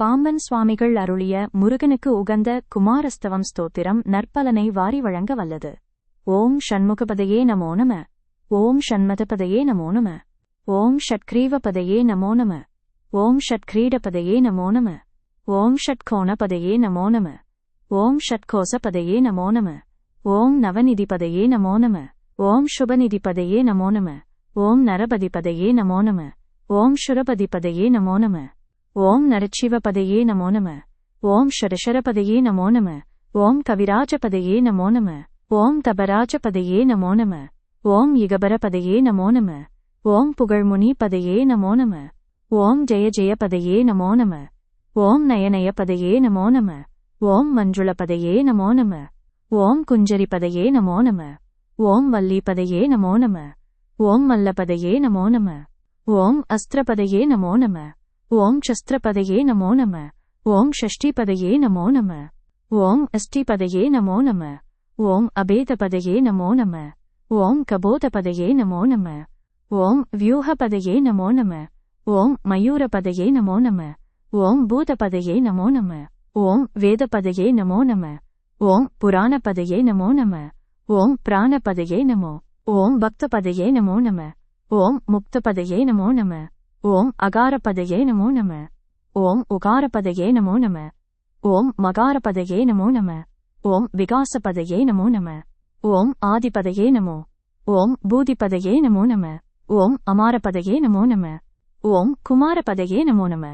பாம்பன் சுவாமிகள் அருளிய முருகனுக்கு உகந்த குமாரஸ்தவம் ஸ்தோத்திரம் நற்பலனை வாரி வழங்க வல்லது ஓம் ஷண்முகபதையே நமோ நம ஓம் ஷண்மதபதையே நமோ நம ஓம் ஷட்கிரீவபதையே நமோ நம ஓம் ஷட்கிரீடபதையே நமோ நம ஓம் ஷட்கோணபதையே நமோ நம ஓம் ஷட்கோசபதையே நமோ நம ஓம் நவநிதிபதையே நமோ நம ஓம் சுபநிதிபதையே நமோ நம ஓம் நரபதிபதையே நமோ நம ஓம் சுரபதிபதையே நமோ நம ஓம் நரச்சிவபதையே நமோ நம ஓம் ஷடஷரபதையே நமோ நம ஓம் கவிராஜபதையே நமோ நம ஓம் தபராஜபதையே நமோ நம ஓம் இகபரபதையே நமோ நம ஓம் புகழ்முனி பதையே நமோ நம ஓம் ஜெய ஜெயபதையே நமோ நம ஓம் நயநயபதையே நமோ நம ஓம் மஞ்சுளபதையே நமோ நம ஓம் குஞ்சரிபதையே நமோ நம ஓம் வல்லிபதையே நமோ நம ஓம் மல்லபதையே நமோ நம ஓம் அஸ்திரபதையே நமோ நம ஓம் சஸ்திரபதையே நமோ நம ஓம் ஷஷ்டிபதையே நமோ நம ஓம் அஷ்டிபதையே நமோ நம ஓம் அபேதபதையே நமோ நம ஓம் கபோதபதையே நமோ நம ஓம் வியூகபதையே நமோ நம ஓம் மயூரபதையே நமோ நம ஓம் பூதபதையே நமோ நம ஓம் வேதபதையே நமோ நம ஓம் புராணபதையே நமோ நம ஓம் பிராணபதையே நமோ ஓம் பக்தபதையே நமோ நம ஓம் முக்தபதையே நமோ நம ஓம் அகாரபதையே நமோ நம. ஓம் உகாரபதையே நமோ நம. ஓம் மகாரபதையே நமோ நம. ஓம் விகாசபதையே நமோ நம. ஓம் ஆதிபதையே நமோ. ஓம் பூதிபதையே நமோ நம. ஓம் அமாரபதையே நமோ நம. ஓம் குமாரபதையே நமோ நம.